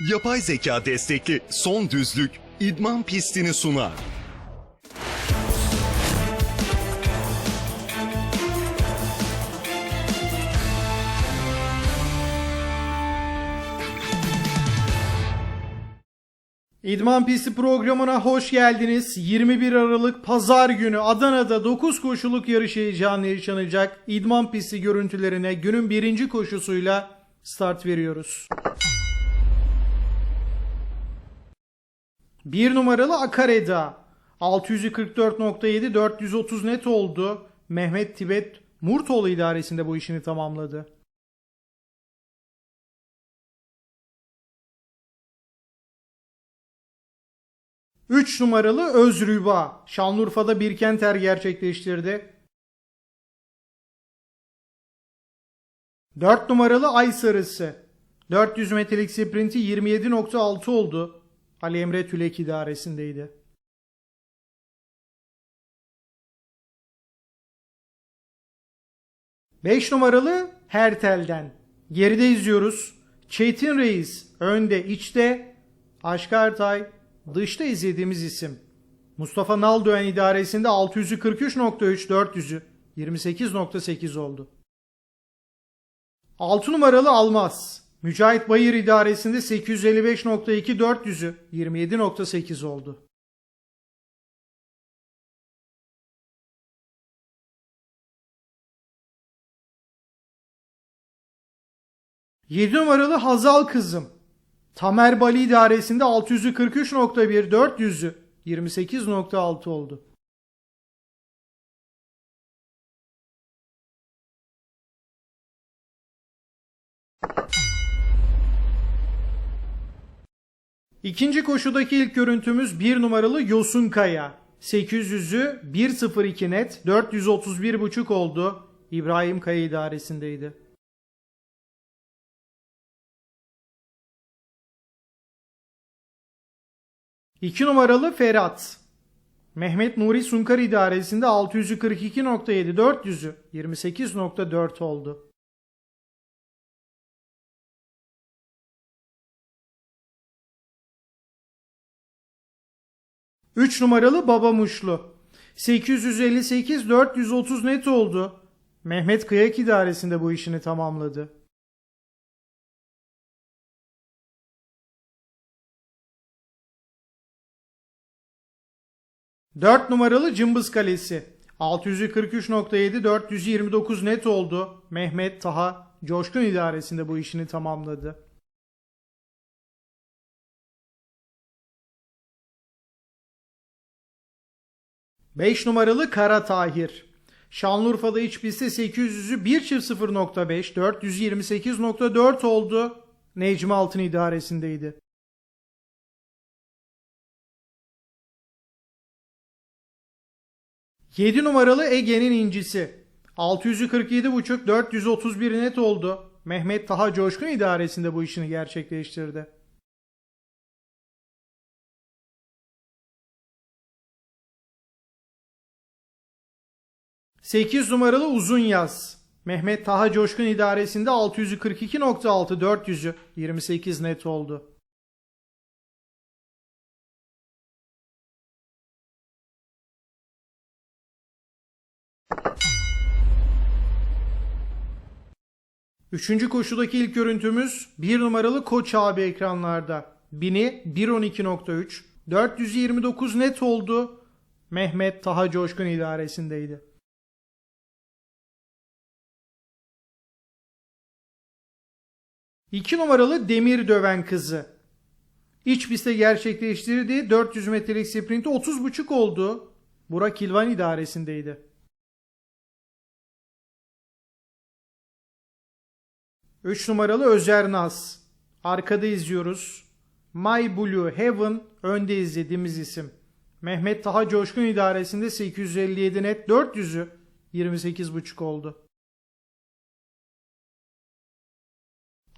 Yapay zeka destekli son düzlük idman pistini sunar. İdman Pisti programına hoş geldiniz. 21 Aralık Pazar günü Adana'da 9 koşuluk yarış heyecanı yaşanacak. İdman Pisti görüntülerine günün birinci koşusuyla start veriyoruz. Bir numaralı Akareda 644.7 430 net oldu. Mehmet Tibet Murtoğlu idaresinde bu işini tamamladı. 3 numaralı Özrüba Şanlıurfa'da Birkenter gerçekleştirdi. 4 numaralı Ay Sarısı 400 metrelik sprinti 27.6 oldu. Ali Emre Tülek idaresindeydi. Beş numaralı Hertel'den. Geride izliyoruz. Çetin Reis önde içte. Aşk Ertay dışta izlediğimiz isim. Mustafa Naldoğan idaresinde 643.3 400'ü 28.8 oldu. 6 numaralı Almaz. Mücahit Bayır idaresinde 855.2 400'ü 27.8 oldu. Yedi numaralı Hazal Kızım. Tamer Bali idaresinde 643.1 400'ü 28.6 oldu. İkinci koşudaki ilk görüntümüz 1 numaralı Yosun Kaya. 800'ü 1.02 net 431.5 oldu. İbrahim Kaya idaresindeydi. İki numaralı Ferhat. Mehmet Nuri Sunkar idaresinde 642.7 400'ü 28.4 oldu. Üç numaralı Baba Muşlu. 858 430 net oldu. Mehmet Kıyak idaresinde bu işini tamamladı. 4 numaralı Cımbız Kalesi. 643.7 429 net oldu. Mehmet Taha Coşkun idaresinde bu işini tamamladı. Beş numaralı Kara Tahir. Şanlıurfa'da iç pistte 800'ü 1.0.5 428.4 oldu. Necmi Altın idaresindeydi. 7 numaralı Ege'nin incisi. 647.5 431 net oldu. Mehmet Taha Coşkun idaresinde bu işini gerçekleştirdi. Sekiz numaralı uzun yaz. Mehmet Taha Coşkun idaresinde 642.6 400'ü 28 net oldu. Üçüncü koşudaki ilk görüntümüz 1 numaralı Koç abi ekranlarda. 1000'i 1.12.3 429 net oldu. Mehmet Taha Coşkun idaresindeydi. İki numaralı Demir Döven Kızı. İç pistte gerçekleştirdiği 400 metrelik sprinti 30.5 oldu. Burak İlvan idaresindeydi. 3 numaralı Özer Naz. Arkada izliyoruz. My Blue Heaven önde izlediğimiz isim. Mehmet Taha Coşkun idaresinde 857 net 400'ü 28.5 oldu.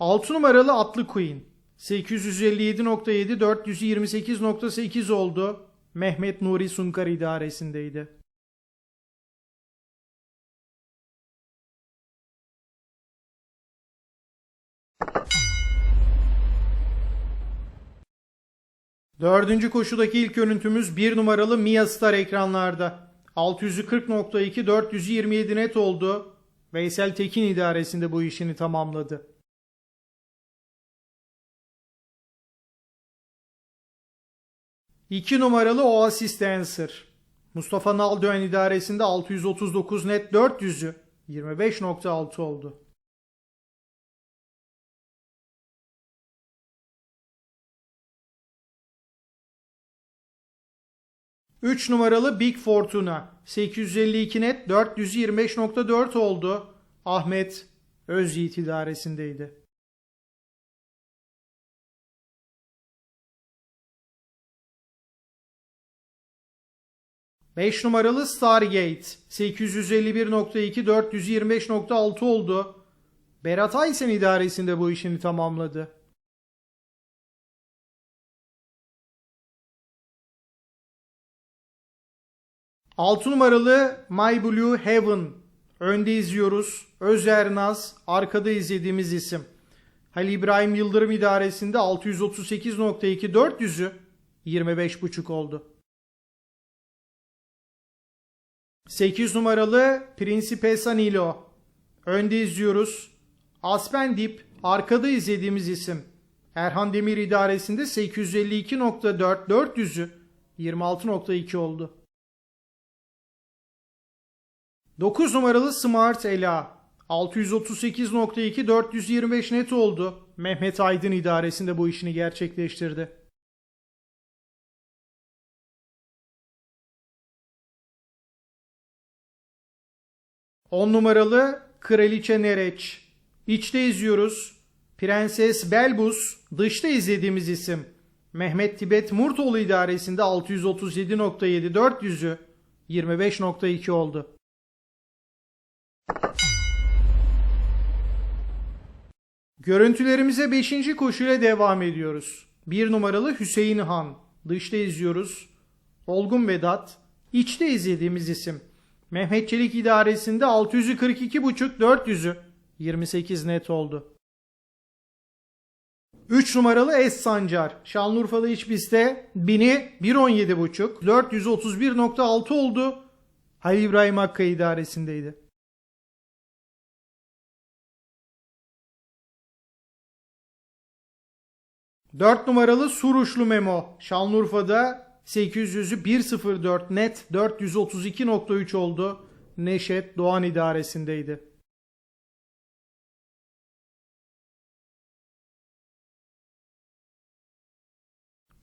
6 numaralı Atlı Queen. 857.7 428.8 oldu. Mehmet Nuri Sunkar idaresindeydi. Dördüncü koşudaki ilk görüntümüz 1 numaralı Mia Star ekranlarda. 640.2 427 net oldu. Veysel Tekin idaresinde bu işini tamamladı. İki numaralı Oasis Dancer. Mustafa Naldoğan idaresinde 639 net 400'ü 25.6 oldu. 3 numaralı Big Fortuna 852 net 425.4 oldu. Ahmet Özyiğit idaresindeydi. Beş numaralı Stargate 851.2 425.6 oldu. Berat Aysen idaresinde bu işini tamamladı. 6 numaralı My Blue Heaven. Önde izliyoruz. Özer Naz. Arkada izlediğimiz isim. Halil İbrahim Yıldırım idaresinde 638.2 400'ü 25.5 oldu. 8 numaralı Principe Sanilo. Önde izliyoruz. Aspendip arkada izlediğimiz isim. Erhan Demir idaresinde 852.4 400'ü 26.2 oldu. 9 numaralı Smart Ela 638.2 425 net oldu. Mehmet Aydın idaresinde bu işini gerçekleştirdi. On numaralı Kraliçe Nereç. İçte izliyoruz. Prenses Belbus dışta izlediğimiz isim. Mehmet Tibet Murtoğlu idaresinde 637.7 400'ü 25.2 oldu. Görüntülerimize 5. koşuyla devam ediyoruz. 1 numaralı Hüseyin Han. Dışta izliyoruz. Olgun Vedat. İçte izlediğimiz isim. Mehmet Çelik idaresinde 642.5 400'ü 28 net oldu. 3 numaralı Es Sancar. Şanlıurfa'da iç pistte 1000'i 1.17.5 431.6 oldu. Halil İbrahim Hakkı idaresindeydi. 4 numaralı Suruşlu Memo. Şanlıurfa'da 800'ü 1.04 net 432.3 oldu. Neşet Doğan idaresindeydi.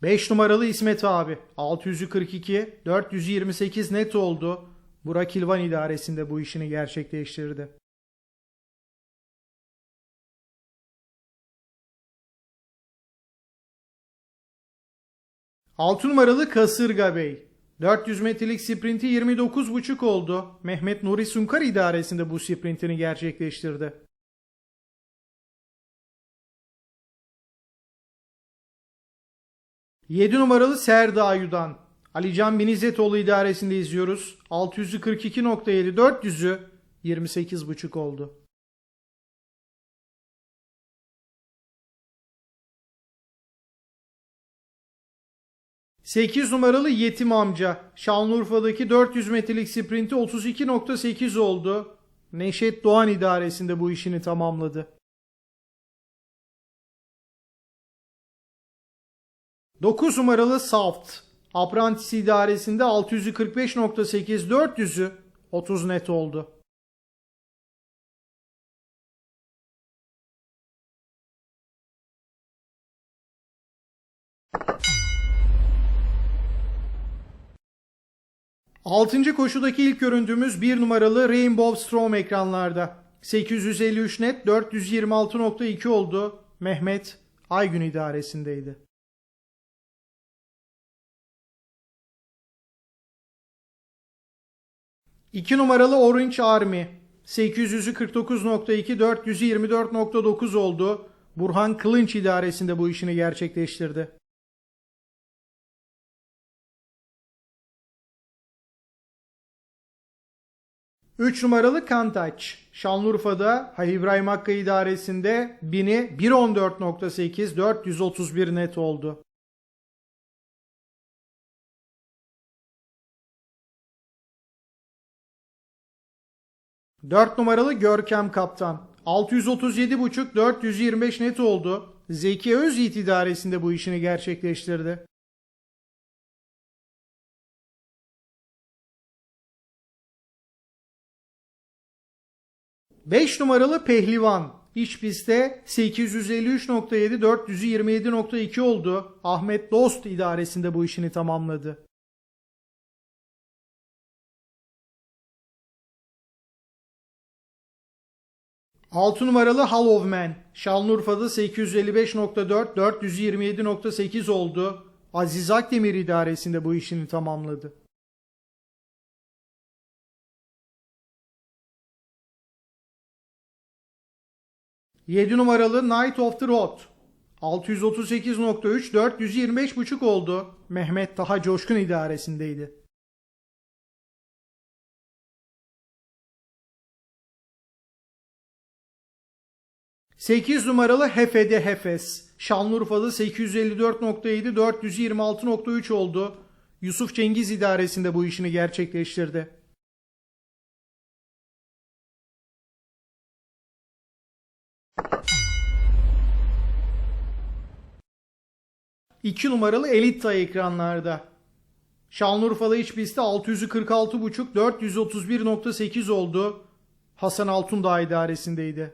Beş numaralı İsmet abi 642 428 net oldu. Burak İlvan idaresinde bu işini gerçekleştirdi. 6 numaralı Kasırga Bey. 400 metrelik sprinti 29.5 oldu. Mehmet Nuri Sunkar idaresinde bu sprintini gerçekleştirdi. Yedi numaralı Serda Ayudan. Alican Binizetoğlu idaresinde izliyoruz. 642.7 400'ü 28.5 oldu. 8 numaralı Yetim Amca. Şanlıurfa'daki 400 metrelik sprinti 32.8 oldu. Neşet Doğan idaresinde bu işini tamamladı. 9 numaralı Saft. Apprentice idaresinde 645.8 400'ü 30 net oldu. 6. koşudaki ilk görüntümüz 1 numaralı Rainbow Storm ekranlarda. 853 net 426.2 oldu. Mehmet Aygün idaresindeydi. İki numaralı Orange Army 800'ü 49.2 424.9 oldu. Burhan Kılınç idaresinde bu işini gerçekleştirdi. 3 numaralı Kantaç. Şanlıurfa'da Halil İbrahim Hakkı idaresinde 1000'i 1.14.8 431 net oldu. Dört numaralı Görkem Kaptan. 637.5 425 net oldu. Zeki Özyiğit idaresinde bu işini gerçekleştirdi. 5 numaralı Pehlivan. İç pistte 853.7 427.2 oldu. Ahmet Dost idaresinde bu işini tamamladı. Altı numaralı Hollowman. Şanlıurfa'da 855.4 427.8 oldu. Aziz Akdemir idaresinde bu işini tamamladı. 7 numaralı Night of the Road. 638.3 425.5 oldu. Mehmet Taha Coşkun idaresindeydi. Sekiz numaralı Hefede Hefes. Şanlıurfa'da 854.7 426.3 oldu. Yusuf Cengiz idaresinde bu işini gerçekleştirdi. 2 numaralı Elita ekranlarda. Şanlıurfa'da iç pistte 646.5 431.8 oldu. Hasan Altundağ idaresindeydi.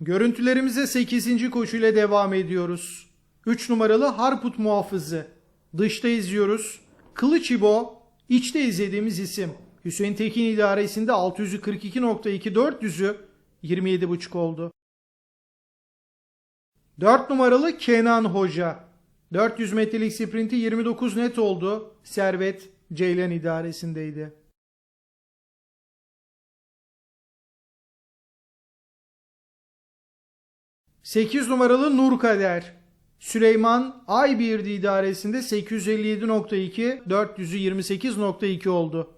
Görüntülerimize 8. koşuyla devam ediyoruz. 3 numaralı Harput muhafızı. Dışta izliyoruz. Kılıç İbo, içte izlediğimiz isim. Hüseyin Tekin idaresinde 642.2 400'ü 27.5 oldu. 4 numaralı Kenan Hoca. 400 metrelik sprinti 29 net oldu. Servet Ceylan idaresindeydi. Sekiz numaralı Nur Kader. Süleyman Aybirdi idaresinde 857.2 400'ü 28.2 oldu.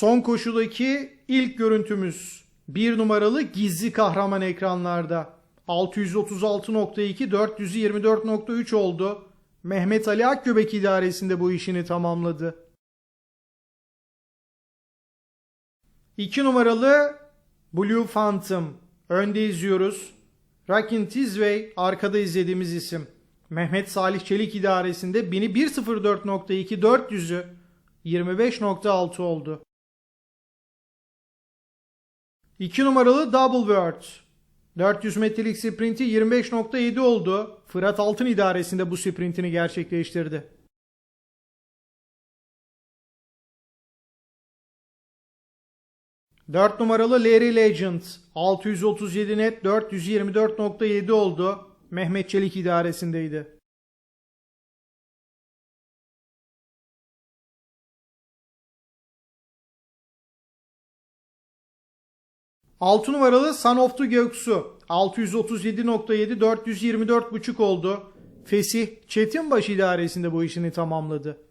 Son koşudaki ilk görüntümüz. Bir numaralı gizli kahraman ekranlarda. 636.2 424.3 oldu. Mehmet Ali Akgöbek idaresinde bu işini tamamladı. 2 numaralı Blue Phantom. Önde izliyoruz. Rakin Tizway arkada izlediğimiz isim. Mehmet Salih Çelik idaresinde 1001.04.2 400'ü 25.6 oldu. 2 numaralı Double World. 400 metrelik sprinti 25.7 oldu. Fırat Altın idaresinde bu sprintini gerçekleştirdi. Dört numaralı Larry Legend 637 net 424.7 oldu. Mehmet Çelik idaresindeydi. 6 numaralı Son of the Göksu 637.7 424.5 oldu. Fesih Çetinbaş idaresinde bu işini tamamladı.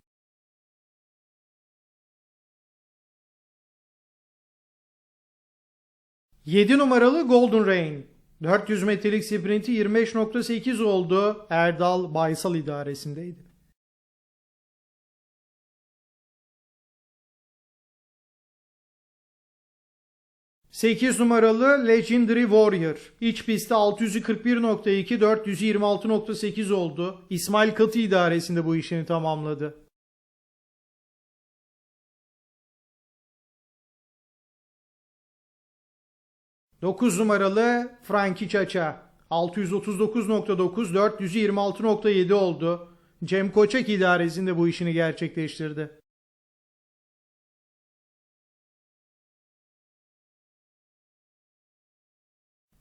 Yedi numaralı Golden Rain 400 metrelik sprinti 25.8 oldu. Erdal Baysal idaresindeydi. 8 numaralı Legendary Warrior. İç pistte 641.2 426.8 oldu. İsmail Katı idaresinde bu işini tamamladı. Dokuz numaralı Frankie Çaça. 639.9 426.7 oldu. Cem Koçak idaresinde bu işini gerçekleştirdi.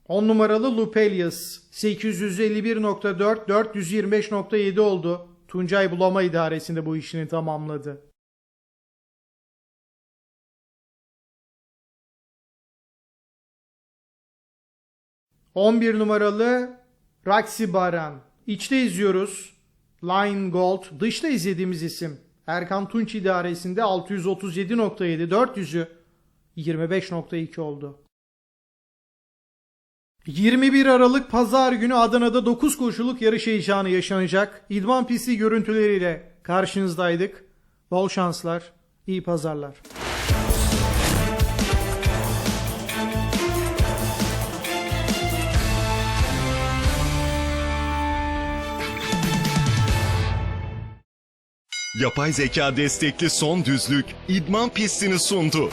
10 numaralı Lupelius 851.4 425.7 oldu. Tuncay Bulama idaresinde bu işini tamamladı. On bir numaralı Raksi Baran. İçte izliyoruz. Line Gold. Dışta izlediğimiz isim. Erkan Tunç idaresinde 637.7 400'ü 25.2 oldu. 21 Aralık Pazar günü Adana'da 9 koşuluk yarış heyecanı yaşanacak. İdman pisti görüntüleriyle karşınızdaydık. Bol şanslar, iyi pazarlar. Yapay zeka destekli son düzlük idman pistini sundu.